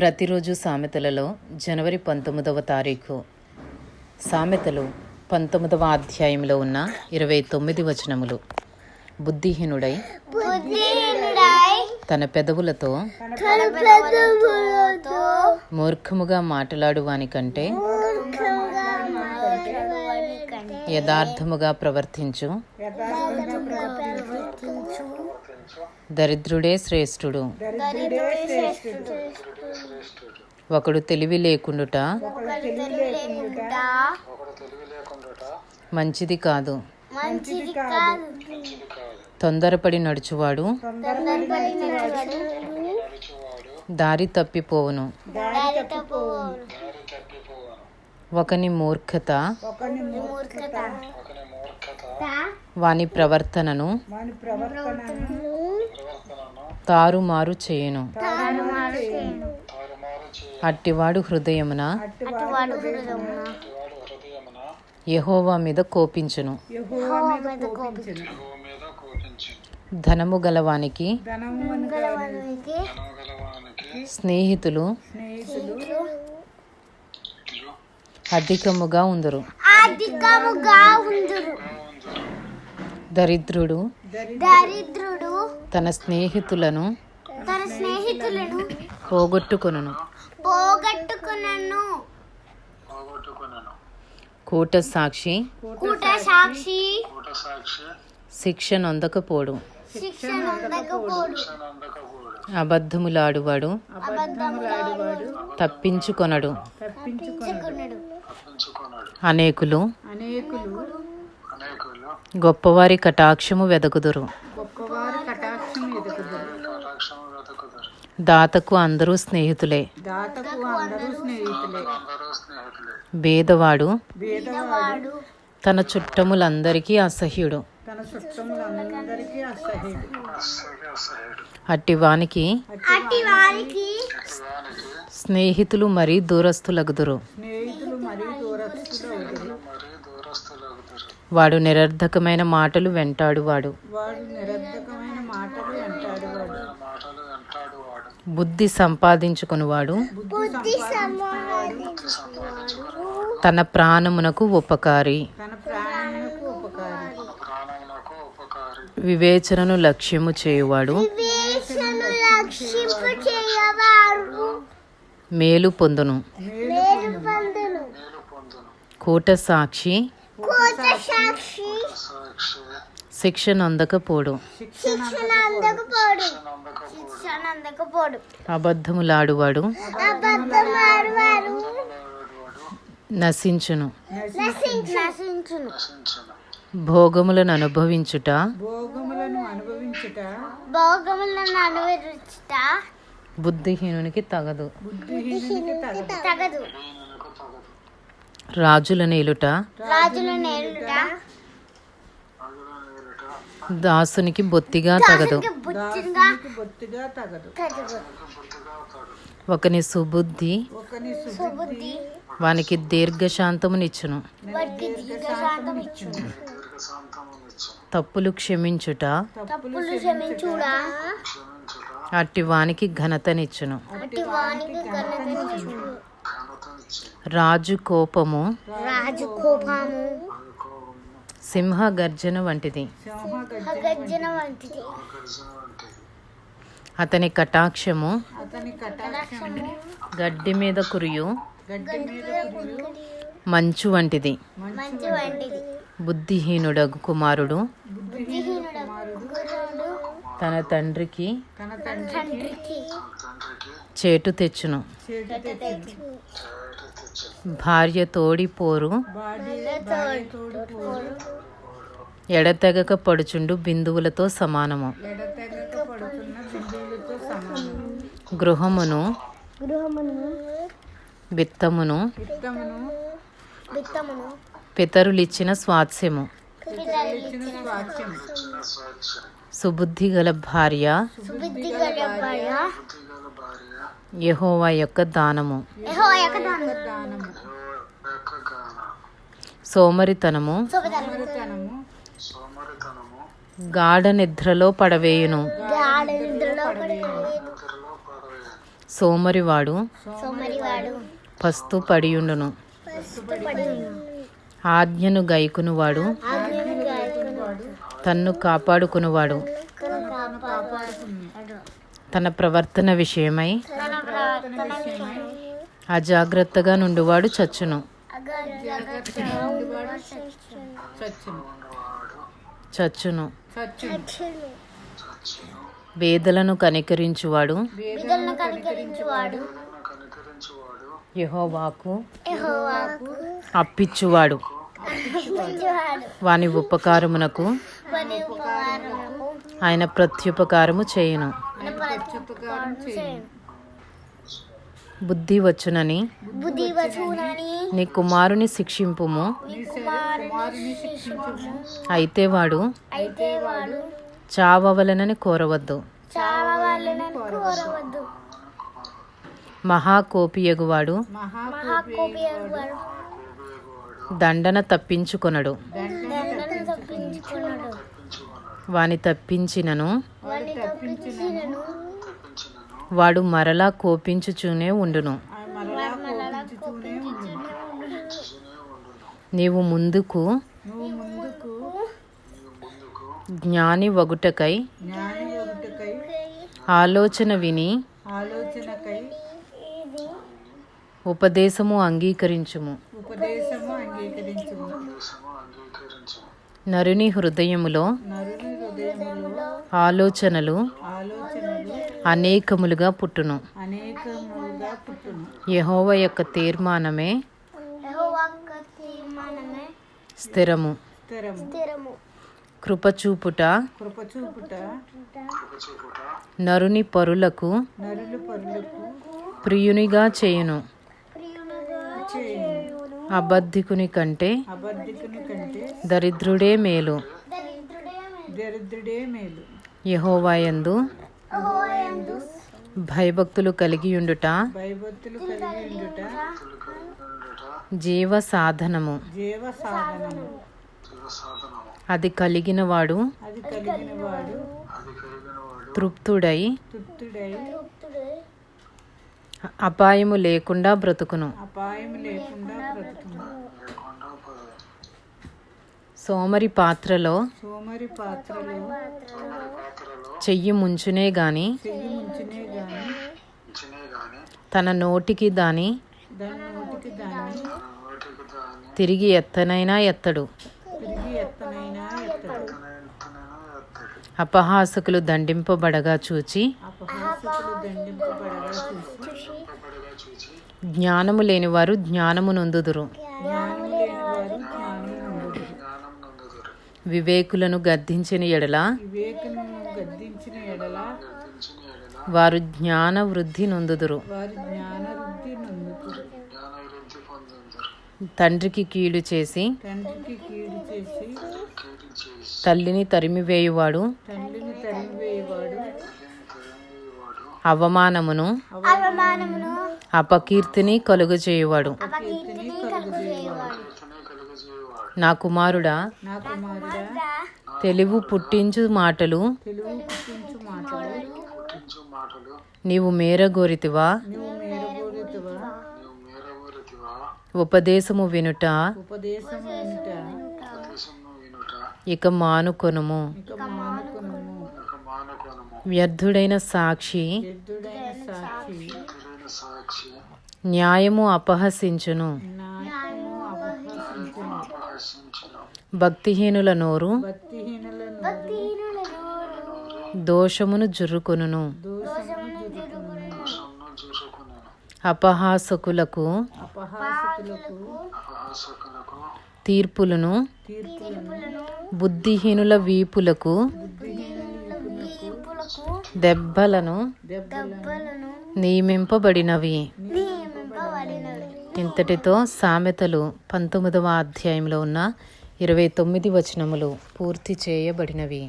ప్రతిరోజు సామెతలలో జనవరి పంతొమ్మిదవ తారీఖు. సామెతలు పంతొమ్మిదవ అధ్యాయంలో ఉన్న ఇరవై తొమ్మిది వచనములు. బుద్ధిహీనుడై తన పెదవులతో మూర్ఖముగా మాట్లాడు వానికంటే మూర్ఖంగా మాట్లాడేవాడి కంటే యథార్థముగా ప్రవర్తించు. దరిద్రుడే శ్రేష్ఠుడు. ఒకడు తెలివి లేకుండుట. మంచిది కాదు. తొందరపడి నడుచువాడు. దారి తప్పిపోవును. ఒకని మూర్ఖత. వాని ప్రవర్తనను తారుమారు చేయను. అట్టివాడు హృదయమున? యెహోవా మీద కోపించును. ధనము గలవానికి స్నేహితులు అధికముగా ఉందురు. దరిద్రుడు దరిద్రుడు తన స్నేహితులను తన స్నేహితులను పోగొట్టుకొనును. పోగొట్టుకున్నను కూట సాక్షి కూట సాక్షి శిక్ష నొందకపోడు శిక్ష నొందకపోడు అబద్ధములాడువాడు. అబద్ధములాడువాడు. తప్పించుకొనడు. అనేకులు గొప్పవారి కటాక్షము వెదకుదురు. దాతకు అందరూ స్నేహితులే. భేదవాడు వాడు తన చుట్టములందరికీ అసహ్యుడు. అట్టివానికి స్నేహితులు మరీ దూరస్తులగుదురు వాడు నిరర్ధకమైన మాటలు వెంటాడువాడు. బుద్ధి సంపాదించుకునివాడు. తన ప్రాణమునకు ఉపకారి. వివేచనను లక్ష్యము చేయువాడు. మేలు పొందును. కూట సాక్షి శిక్షణ అందకపోడు. అబద్ధములాడువాడు. నశించును. నశించును. భోగములను అనుభవించుట. బుద్ధిహీనునికి తగదు. తగదు. రాజుల నేలుట. రాజుల నేలుట. దాసునికి బొత్తిగా తగదు. బుద్ధిగా తగదు. ఒకని సుబుద్ధి వానికి దీర్ఘశాంతమునిచ్చును. తప్పులు క్షమించుట తప్పులు క్షమించుడా అట్టి వానికి ఘనతనిచ్చును. అట్టి వానికి ఘనతనిచ్చును. రాజు కోపము రాజు కోపము. సింహ గర్జన వంటిది. అతని కటాక్షము గడ్డి మీద కురియు మంచు వంటిది. బుద్ధిహీనుడగు కుమారుడు తన తండ్రికి చేటు తెచ్చును. భార్య తోడి పోరు తోడు ఎడతెగక పడుచుండు బిందువులతో సమానము. గృహమును విత్తమును పితరులిచ్చిన స్వాస్యము సుబుద్ధి గల భార్య యెహోవా యొక్క దానము. సోమరితనము. గాఢ నిద్రలో పడవేయును. సోమరివాడు సోమరివాడు పస్తు పడియుండును. పడి ఆజ్ఞను గైకునువాడు తన్ను కాపాడుకునువాడు. తన ప్రవర్తన విషయమై తన ప్రవర్తన విషయమై అజాగ్రత్తగా నుండువాడు చచ్చును. చచ్చును. చచ్చును. చచ్చును. వేదలను కనికరించువాడు. యెహోవాకు యెహోవాకు అప్పిచ్చువాడు. వాని ఉపకారమునకు ఆయన ప్రత్యుపకారము చేయును. మన ప్రత్యుపకారం చేయను. బుద్ధి వచ్చునని బుద్ధి నీ కుమారుని శిక్షింపుము. అయితే వాడు అయితే వాడు చావవలనని కోరవద్దు. చాలా వాళ్ళని కోరవద్దు. మహాకోపియగువాడు దండన తప్పించుకొనడు. వాని తప్పించినను వాడిని తప్పించినను వాడు మరలా కోపించుచూనే ఉండును. నీవు ముందుకు జ్ఞాని వగుటకై ఆలోచన విని ఉపదేశము అంగీకరించుము. నరుని హృదయములో ఆలోచనలు అనేకములుగా పుట్టును. యెహోవ యొక్క తీర్మానమే స్థిరము. కృపచూపుట కృపచూపుట నరుని పరులకు ప్రియునిగా చేయును. అబద్ధికుని కంటే అబద్ధికుని కంటే దరిద్రుడే మేలు. దరిద్రుడే మేలు. యెహోవాయందు భయభక్తులు కలిగి ఉండుట. జీవ సాధనము. అది కలిగిన వాడు తృప్తుడై అపాయము లేకుండా బ్రతుకును. అపాయం లేకుండా బ్రతుకును. సోమరి పాత్రలో సోమరి పాత్రలో చెయ్యి ముంచునే గాని తన నోటికి దాని తిరిగి ఎత్తనైనా ఎత్తడు. అపహాసకులు దండింపబడగా చూచి జ్ఞానము లేనివారు జ్ఞానము నొందుదురు. వివేకులను గద్దించిన ఎడల వారు జ్ఞాన వృద్ధి నొందుదురు. తండ్రికి కీడు చేసి తల్లిని తరిమివేయువాడు అవమానమును అపకీర్తిని కలుగజేయువాడు. కీర్తిని కలుగజేయవాడు నా కుమారుడా తెలివి పుట్టించు మాటలు తెలుగు పుట్టించు మాటలు నీవు మేరగోరితివా? ఉపదేశము వినుట ఇక మానుకొనుము. వ్యర్థుడైన సాక్షి న్యాయము అపహసించును. భక్తిహీనుల నోరు. దోషమును జరుగుతును అపహాసకులకు తీర్పులను. బుద్ధిహీనుల వీపులకు దెబ్బలను నియమింపబడినవి. ఇంతటితో సామెతలు పంతొమ్మిదవ అధ్యాయంలో ఉన్న ఇరవై తొమ్మిది వచనములు పూర్తి చేయబడినవి.